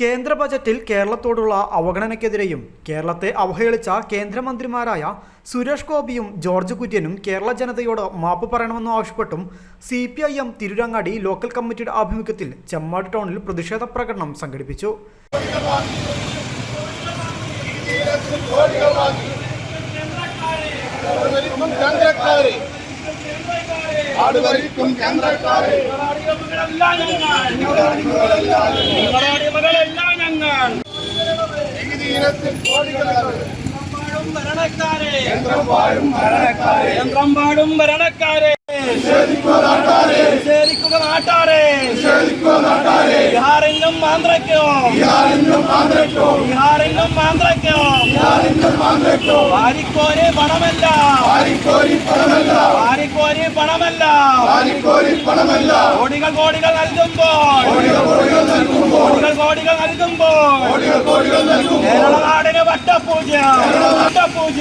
കേന്ദ്ര ബജറ്റിൽ കേരളത്തോടുള്ള അവഗണനയ്ക്കെതിരെയും കേരളത്തെ അവഹേളിച്ച കേന്ദ്രമന്ത്രിമാരായ സുരേഷ് ഗോപിയും ജോർജ് കുര്യനും കേരള ജനതയോട് മാപ്പ് പറയണമെന്നും ആവശ്യപ്പെട്ടും C P I M Tirurangadi local കമ്മിറ്റിയുടെ ആഭിമുഖ്യത്തിൽ ചെമ്മാട് ടൗണിൽ പ്രതിഷേധ പ്രകടനം സംഘടിപ്പിച്ചു. കേന്ദ്രക്കാരെ നാട് ഭരിക്കും കേന്ദ്രക്കാരെ നികുതിയിനത്തിൽ കോടികളാണ്. യന്ത്രം പാടും ഭരണക്കാരെ. നിഷേധിക്കുക നാട്ടാരെ. ബിഹാറിനും ആന്ധ്രയ്ക്കും. ബിഹാറിനും ആന്ധ്രയ്ക്കും. വാരിക്കോരി പണമല്ല. വാരിക്കോരി പണമല്ല. കോടികൾ കോടികൾ നൽകുമ്പോൾ. കോടികൾ കോടികൾ നൽകുമ്പോൾ. കേരള നാടിന് വട്ടപൂജ വട്ടപൂജ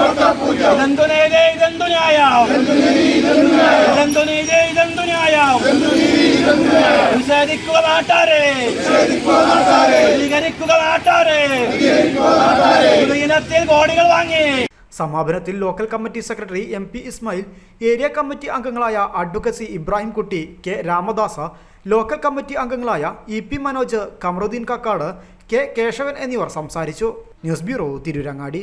വട്ടപൂജ ഇതെന്തു നേരെ ഇതെന്തു ന്യായം. ഇതെന്തു നീതി ഇതെന്തു ന്യായം. നിഷേധിക്കുക നാട്ടാരെ. സ്വീകരിക്കുക നാട്ടാരെ. ഇനത്തിൽ കോടികൾ വാങ്ങി. സമാപനത്തിൽ local committee secretary M P Ismail area committee അംഗങ്ങളായ advocacy Ibrahim Kutty K Ramadas local committee അംഗങ്ങളായ E P Manoj Kamaruddin Kakkad K Kesavan എന്നിവർ സംസാരിച്ചു. News bureau Tirurangadi.